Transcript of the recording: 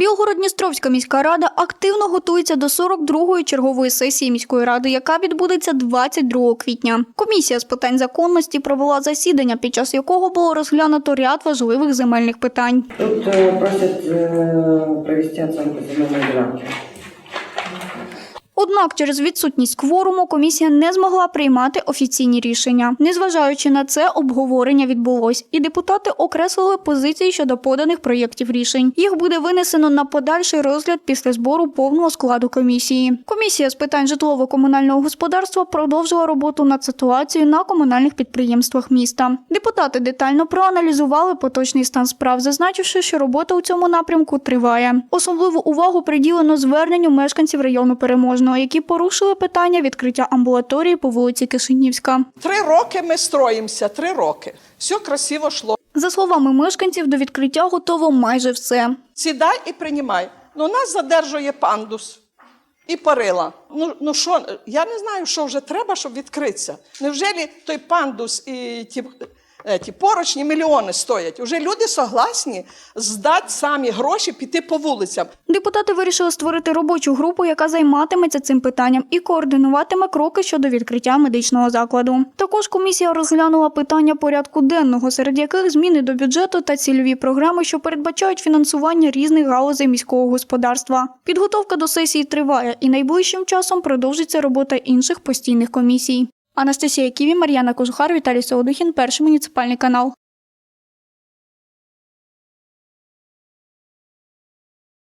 Білгород-Дністровська міська рада активно готується до 42-ї чергової сесії міської ради, яка відбудеться 22 квітня. Комісія з питань законності провела засідання, під час якого було розглянуто ряд важливих земельних питань. Тут просять просят э, провести оцінку земельної ділянки. Однак через відсутність кворуму комісія не змогла приймати офіційні рішення. Незважаючи на це, обговорення відбулось, і депутати окреслили позиції щодо поданих проєктів рішень. Їх буде винесено на подальший розгляд після збору повного складу комісії. Комісія з питань житлово-комунального господарства продовжила роботу над ситуацією на комунальних підприємствах міста. Депутати детально проаналізували поточний стан справ, зазначивши, що робота у цьому напрямку триває. Особливу увагу приділено зверненню мешканців району переможного, які порушили питання відкриття амбулаторії по вулиці Кишинівська. Три роки ми строїмося, три роки. Все красиво йшло. За словами мешканців, до відкриття готово майже все. Сідай і приймай. Ну, нас задержує пандус і парила. Ну, ну що, я не знаю, що вже треба, щоб відкритися. Невже той пандус і ті, ті поручні мільйони стоять? Уже люди согласні здати самі гроші, піти по вулицям. Депутати вирішили створити робочу групу, яка займатиметься цим питанням і координуватиме кроки щодо відкриття медичного закладу. Також комісія розглянула питання порядку денного, серед яких зміни до бюджету та цільові програми, що передбачають фінансування різних галузей міського господарства. Підготовка до сесії триває, і найближчим часом продовжиться робота інших постійних комісій. Анастасія Ківі, Мар'яна Кожухар, Віталій Солодухін, перший муніципальний канал.